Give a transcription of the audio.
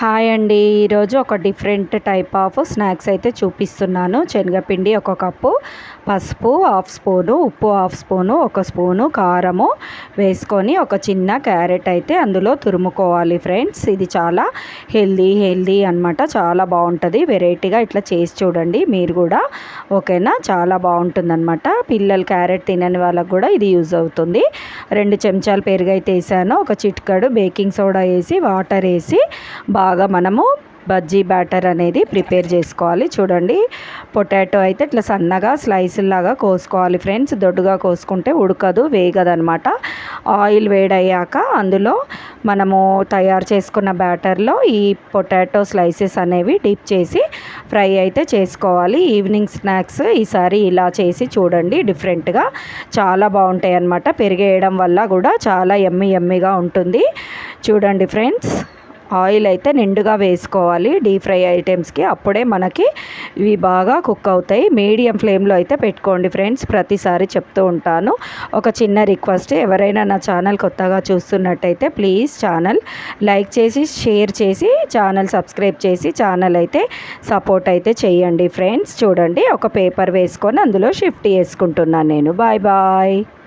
Hi అండి. ఈరోజు ఒక డిఫరెంట్ టైప్ ఆఫ్ స్నాక్స్ అయితే చూపిస్తున్నాను. శనగపిండి ఒక కప్పు పసుపు హాఫ్ స్పూను ఉప్పు హాఫ్ స్పూను ఒక స్పూను కారము వేసుకొని ఒక చిన్న క్యారెట్ అయితే అందులో తురుముకోవాలి ఫ్రెండ్స్. ఇది చాలా హెల్దీ హెల్దీ అనమాట చాలా బాగుంటుంది. వెరైటీగా ఇట్లా చేసి చూడండి. మీరు కూడా ఓకేనా? చాలా బాగుంటుంది అనమాట పిల్లలు క్యారెట్ తినని వాళ్ళకు కూడా ఇది యూజ్ అవుతుంది. రెండు చెంచాలు పెరుగు అయితే వేసాను. ఒక చిట్కడు బేకింగ్ సోడా వేసి వాటర్ వేసి బాగా బాగా మనము బజ్జీ బ్యాటర్ అనేది ప్రిపేర్ చేసుకోవాలి. చూడండి పొటాటో అయితే ఇట్లా సన్నగా స్లైసుల్లాగా కోసుకోవాలి ఫ్రెండ్స్. దొడ్డుగా కోసుకుంటే ఉడకదు వేగదనమాట ఆయిల్ వేడయ్యాక అందులో మనము తయారు చేసుకున్న బ్యాటర్లో ఈ పొటాటో స్లైసెస్ అనేవి డిప్ చేసి ఫ్రై అయితే చేసుకోవాలి. ఈవినింగ్ స్నాక్స్ ఈసారి ఇలా చేసి చూడండి డిఫరెంట్గా చాలా బాగుంటాయి అన్నమాట పెరిగేయడం వల్ల కూడా చాలా ఎమ్మి ఎమ్మిగా ఉంటుంది. చూడండి ఫ్రెండ్స్. ఆయిల్ అయితే నిండుగా వేసుకోవాలి. డీప్ ఫ్రై ఐటమ్స్కి అప్పుడే మనకి ఇవి బాగా కుక్ అవుతాయి. మీడియం ఫ్లేమ్లో అయితే పెట్టుకోండి ఫ్రెండ్స్. ప్రతిసారి చెప్తూ ఉంటాను. ఒక చిన్న రిక్వెస్ట్ ఎవరైనా నా ఛానల్ కొత్తగా చూస్తున్నట్టయితే ప్లీజ్ ఛానల్ లైక్ చేసి షేర్ చేసి ఛానల్ సబ్స్క్రైబ్ చేసి ఛానల్ అయితే సపోర్ట్ అయితే చేయండి ఫ్రెండ్స్. చూడండి ఒక పేపర్ వేసుకొని అందులో షిఫ్ట్ చేసుకుంటున్నాను నేను. Bye bye.